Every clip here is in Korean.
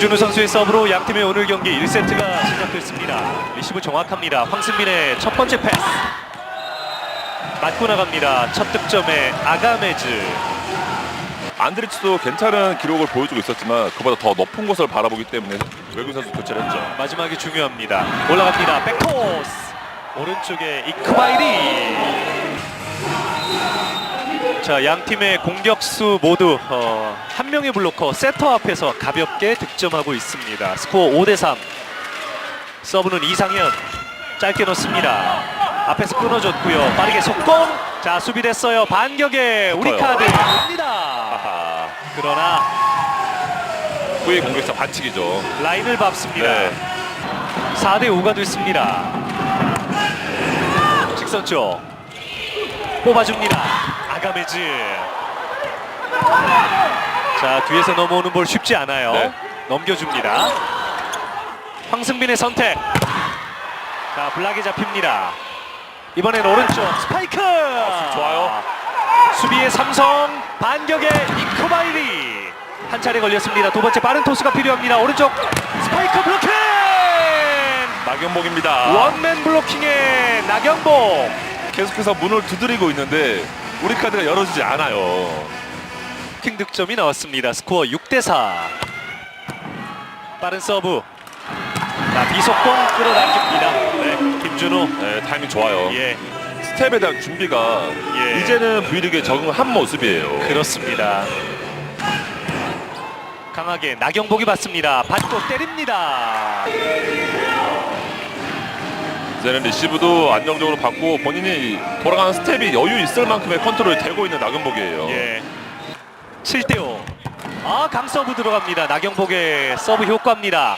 김준우 선수의 서브로 양 팀의 오늘 경기 1세트가 시작됐습니다. 리시브 정확합니다. 황승민의 첫 번째 패스. 맞고 나갑니다. 첫 득점에 아가메즈. 안드리츠도 괜찮은 기록을 보여주고 있었지만 그보다 더 높은 곳을 바라보기 때문에 외국인 선수 교체를 했죠. 마지막이 중요합니다. 올라갑니다. 백토스. 오른쪽에 이크바이리. 자, 양 팀의 공격수 모두 어, 한 명의 블로커 세터 앞에서 가볍게 득점하고 있습니다. 스코어 5 대 3. 서브는 이상현 짧게 넣습니다. 앞에서 끊어줬고요. 빠르게 속공. 자, 수비 됐어요. 반격에 우리. 카드 갑니다. 그러나 후위 공격자 반칙이죠. 라인을 밟습니다. 네. 4대 5가 됐습니다. 직선 쪽 뽑아줍니다. 아가메즈. 자 뒤에서 넘어오는 볼 쉽지 않아요. 네. 넘겨줍니다. 황승빈의 선택. 자 블락에 잡힙니다. 이번엔 오른쪽 스파이크. 좋아요. 수비의 삼성 반격의 이코바이리 한 차례 걸렸습니다. 두 번째 빠른 토스가 필요합니다. 오른쪽 스파이크 블로킹. 나경복입니다. 원맨 블로킹의 나경복 계속해서 문을 두드리고 있는데 우리 카드가 열어주지 않아요. 킹 득점이 나왔습니다. 스코어 6대 4. 빠른 서브. 자, 비속공 끌어당깁니다. 네, 김준호. 네, 타이밍 좋아요. 예, 스텝에 대한 준비가 예. 이제는 V리그에 적응한 모습이에요. 그렇습니다. 강하게 나경복이 받습니다. 받고 때립니다. 이제는 리시브도 안정적으로 받고 본인이 돌아가는 스텝이 여유 있을 만큼의 컨트롤이 되고 있는 나경복이에요. 예. 7대 5. 아, 강 서브 들어갑니다. 나경복의 서브 효과입니다.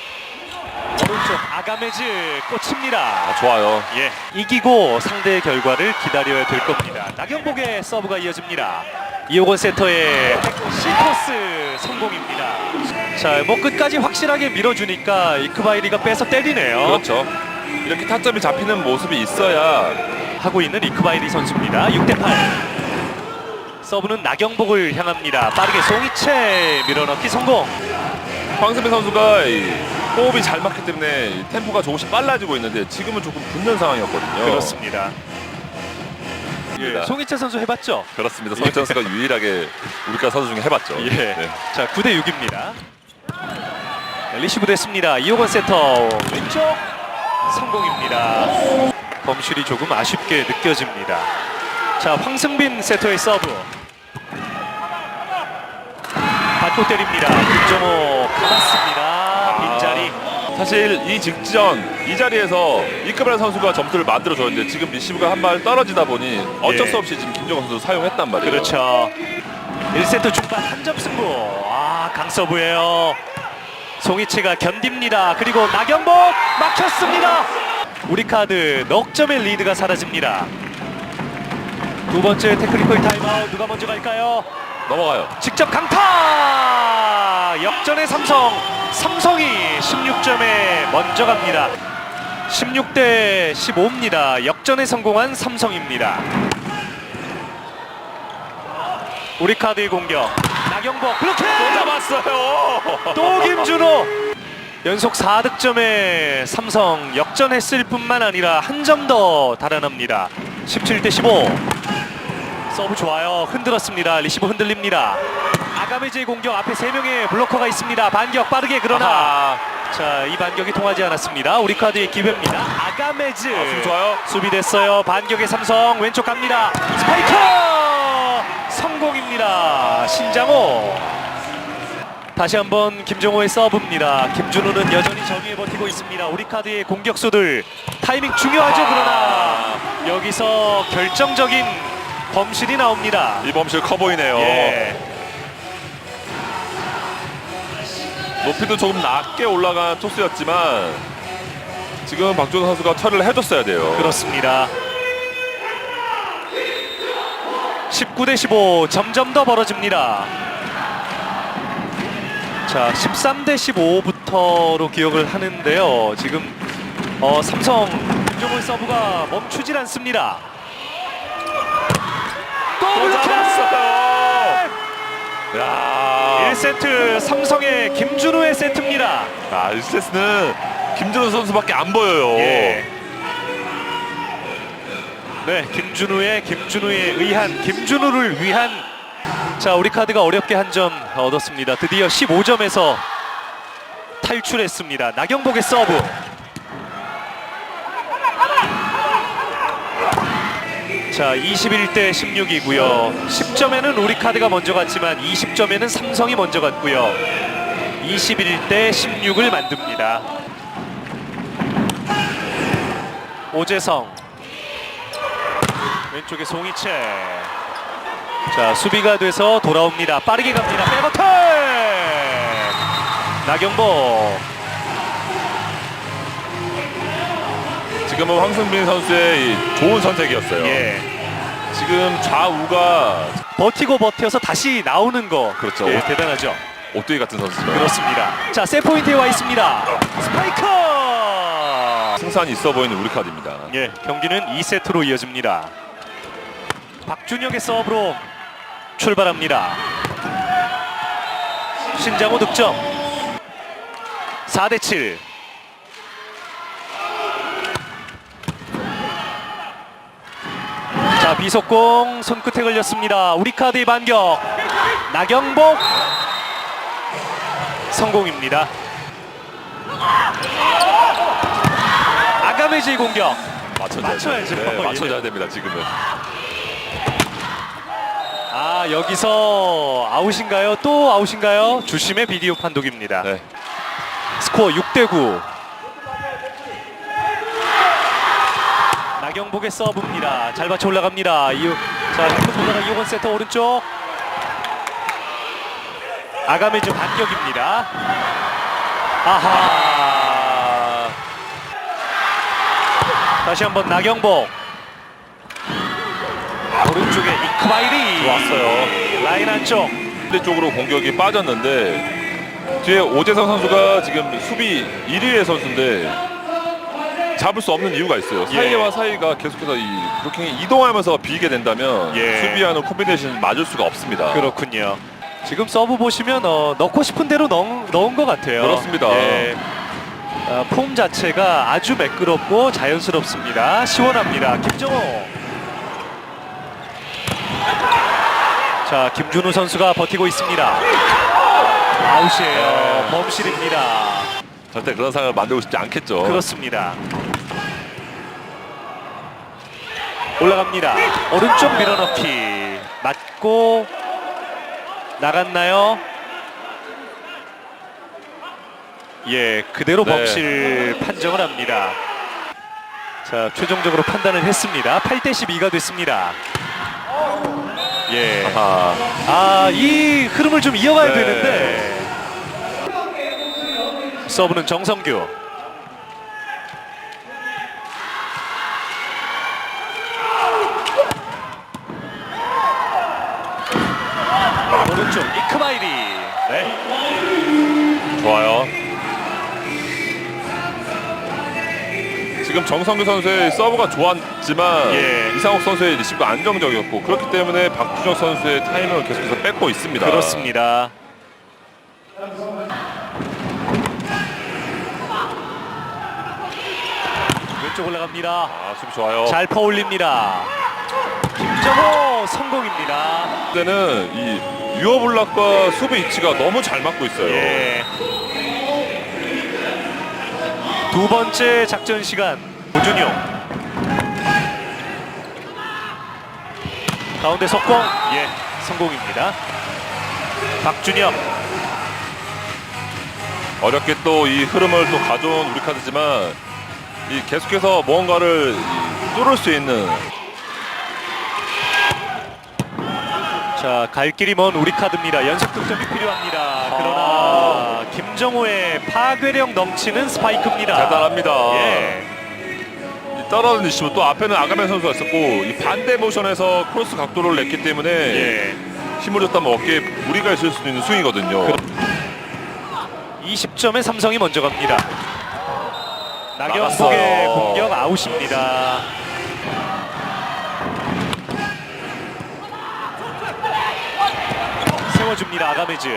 오른쪽 아가메즈 꽂힙니다. 아, 좋아요. 예, 이기고 상대의 결과를 기다려야 될 겁니다. 나경복의 서브가 이어집니다. 이호건 세터의 시토스 성공입니다. 자, 뭐 끝까지 확실하게 밀어주니까 이크바이리가 빼서 때리네요. 그렇죠. 이렇게 타점이 잡히는 모습이 있어야 하고 있는 이크바이리 선수입니다. 6대 8. 서브는 나경복을 향합니다. 빠르게 송이채 밀어넣기 성공. 황승민 선수가 이 호흡이 잘 맞기 때문에 이 템포가 조금씩 빨라지고 있는데 지금은 조금 붙는 상황이었거든요. 그렇습니다. 예, 입니다. 송이채 선수 해봤죠? 그렇습니다. 성현 선수가 유일하게 우리가 선수 중에 해봤죠. 예. 네. 자, 9대 6입니다. 리시브 됐습니다. 이호건 세터 왼쪽 성공입니다. 범실이 조금 아쉽게 느껴집니다. 자, 황승빈 세터의 서브. 받고 때립니다. 김정호 감았습니다. 빈자리. 사실 이 직전 이 자리에서 이크브란 선수가 점수를 만들어줬는데 지금 리시브가 한 발 떨어지다 보니 어쩔 예. 수 없이 지금 김정호 선수 사용했단 말이에요. 그렇죠. 1세트 중반 한 점 승부. 아, 강서부예요. 송이치가 견딥니다. 그리고 나경복 막혔습니다. 우리 카드 넉 점의 리드가 사라집니다. 두 번째 테크니컬 타임아웃 누가 먼저 갈까요? 넘어가요. 직접 강타! 역전의 삼성. 삼성이 16점에 먼저 갑니다. 16대 15입니다. 역전에 성공한 삼성입니다. 우리 카드의 공격. 나경복. 블로킹! 또 잡았어요. 또 김준호. 연속 4득점에 삼성 역전했을 뿐만 아니라 한 점 더 달아납니다. 17대 15 서브 좋아요. 흔들었습니다. 리시브 흔들립니다. 아가메즈의 공격 앞에 3명의 블로커가 있습니다. 반격 빠르게 그러나 아하. 자 이 반격이 통하지 않았습니다. 우리 카드의 기회입니다. 아가메즈. 아, 수비 좋아요. 수비 됐어요. 반격의 삼성 왼쪽 갑니다. 스파이크 성공입니다 신장호 다시 한번 김정호의 서브입니다. 김준호는 여전히 정위에 버티고 있습니다. 우리 카드의 공격수들 타이밍 중요하죠. 그러나 여기서 결정적인 범실이 나옵니다. 이 범실 커 보이네요. 예, 높이도 조금 낮게 올라간 토스였지만 지금 박준호 선수가 처리를 해줬어야 돼요. 그렇습니다. 19 대 15 점점 더 벌어집니다. 자, 13 대 15부터로 기억을 하는데요. 지금 어, 삼성 김정호의 서브가 멈추질 않습니다. 잡았어요. 야. 1세트 삼성의 김준우의 세트입니다. 아, 1세트는 김준호 선수밖에 안 보여요. 예. 네, 김준우의 김준우에 의한 김준우를 위한 자 우리 카드가 어렵게 한 점 얻었습니다. 드디어 15점에서 탈출했습니다. 나경복의 서브. 자 21대 16이고요. 10점에는 우리 카드가 먼저 갔지만 20점에는 삼성이 먼저 갔고요. 21대 16을 만듭니다. 오재성 왼쪽에 송이채. 자 수비가 돼서 돌아옵니다. 빠르게 갑니다. 백어택 나경보. 지금은 황승빈 선수의 이 좋은 선택이었어요. 예. 지금 좌우가 버티고 버텨서 다시 나오는 거. 그렇죠. 예, 대단하죠. 오뚜기 같은 선수죠. 그렇습니다. 자 세 포인트에 와 있습니다. 스파이크 승산이 있어 보이는 우리 카드입니다. 예 경기는 2세트로 이어집니다 박준혁의 서브로 출발합니다. 신장호 득점. 4대 7 자 비속공 손끝에 걸렸습니다. 우리 카드의 반격. 나경복. 성공입니다. 아가메지의 공격. 맞춰줘야 맞춰야죠. 네, 맞춰줘야 됩니다. 지금은. 아 여기서 아웃인가요? 또 아웃인가요? 주심의 비디오 판독입니다. 네. 스코어 6대 9. 나경복의 서브입니다. 잘 받쳐 올라갑니다. 이후 자 보다가 이호건 세터 오른쪽. 아가메즈 반격입니다. 아하. 다시 한번 나경복. 오른쪽에 이크바이리 좋았어요. 라인 안쪽. 쪽으로 공격이 빠졌는데 뒤에 오재성 선수가 지금 수비 1위의 선수인데 잡을 수 없는 이유가 있어요. 예. 사이와 사이가 계속해서 이 브로킹이 이동하면서 비게 된다면 예. 수비하는 콤비네이션 맞을 수가 없습니다. 그렇군요. 지금 서브 보시면 어, 넣고 싶은 대로 넣은, 넣은 것 같아요. 그렇습니다. 예. 아, 폼 자체가 아주 매끄럽고 자연스럽습니다. 시원합니다. 김정호. 자, 김준우 선수가 버티고 있습니다. 아웃이에요. 네. 범실입니다. 절대 그런 상황을 만들고 싶지 않겠죠. 그렇습니다. 올라갑니다. 오른쪽 밀어넣기 맞고 나갔나요? 예, 그대로 네. 범실 판정을 합니다. 자, 최종적으로 판단을 했습니다. 8대 12가 됐습니다. 예. 아, 아, 이 흐름을 좀 이어가야 네. 되는데. 서브는 정성규. 지금 정성규 선수의 서브가 좋았지만 예. 이상욱 선수의 리시브가 안정적이었고 그렇기 때문에 박준혁 선수의 타이밍을 계속해서 뺏고 있습니다. 그렇습니다. 왼쪽 올라갑니다. 아, 수비 좋아요. 잘 퍼올립니다. 김정호 성공입니다. 때는 이 유어블락과 수비 위치가 너무 잘 맞고 있어요. 예. 두 번째 작전 시간 오준용 가운데 속공 예 성공입니다. 박준영 어렵게 또 이 흐름을 또 가져온 우리 카드지만 이 계속해서 이 뚫을 수 있는 자 갈 길이 먼 우리 카드입니다. 연속 득점이 필요합니다. 김정호의 파괴력 넘치는 스파이크입니다. 대단합니다. 예. 이 떨어진 리시브 또 앞에는 아가멘 선수가 있었고 이 반대 모션에서 크로스 각도를 냈기 때문에 예. 힘을 줬다면 어깨에 무리가 있을 수도 있는 스윙이거든요. 20점에 삼성이 먼저 갑니다. 나경복의. 공격 아웃입니다. 세워줍니다. 아가메즈.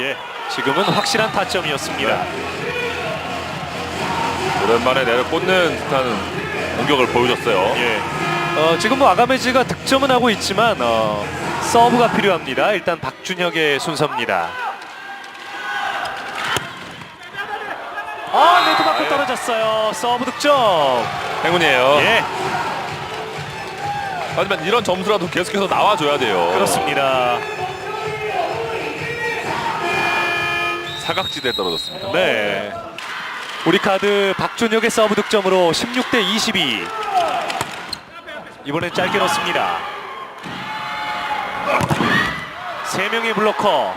예. 지금은 확실한 타점이었습니다. 오랜만에 내려 꽂는 듯한 공격을 보여줬어요. 예. 어, 지금 뭐 아가메즈가 득점은 하고 있지만 어, 서브가 필요합니다. 일단 박준혁의 순서입니다. 아, 네트 맞고 예. 떨어졌어요. 서브 득점. 행운이에요. 예, 하지만 이런 점수라도 계속해서 나와줘야 돼요. 그렇습니다. 사각지대에 떨어졌습니다. 네. 우리 카드 박준혁의 서브 득점으로 16대 22. 이번엔 짧게 넣습니다. 세 명의 블로커.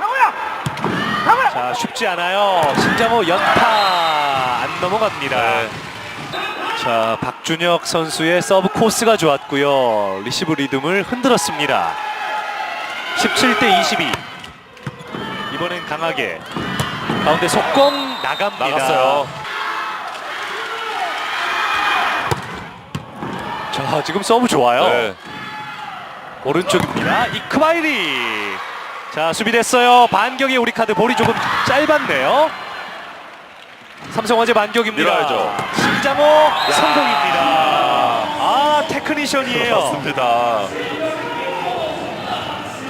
자 쉽지 않아요. 신장호 연타 안 넘어갑니다. 네. 자 박준혁 선수의 서브 코스가 좋았고요. 리시브 리듬을 흔들었습니다. 17대 22. 이번엔 강하게 가운데 속공 나갑니다. 나갔어요. 자 지금 서브 좋아요. 네. 오른쪽입니다. 이크바이리. 자 수비됐어요. 반격에 우리 카드 볼이 조금 짧았네요. 삼성화재 반격입니다. 밀어야죠. 신장호 성공입니다. 아 테크니션이에요. 맞습니다.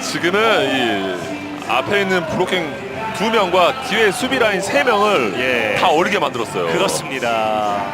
지금은 이 앞에 있는 브로킹 두 명과 뒤에 수비 라인 세 명을 예. 다 어리게 만들었어요. 그렇습니다.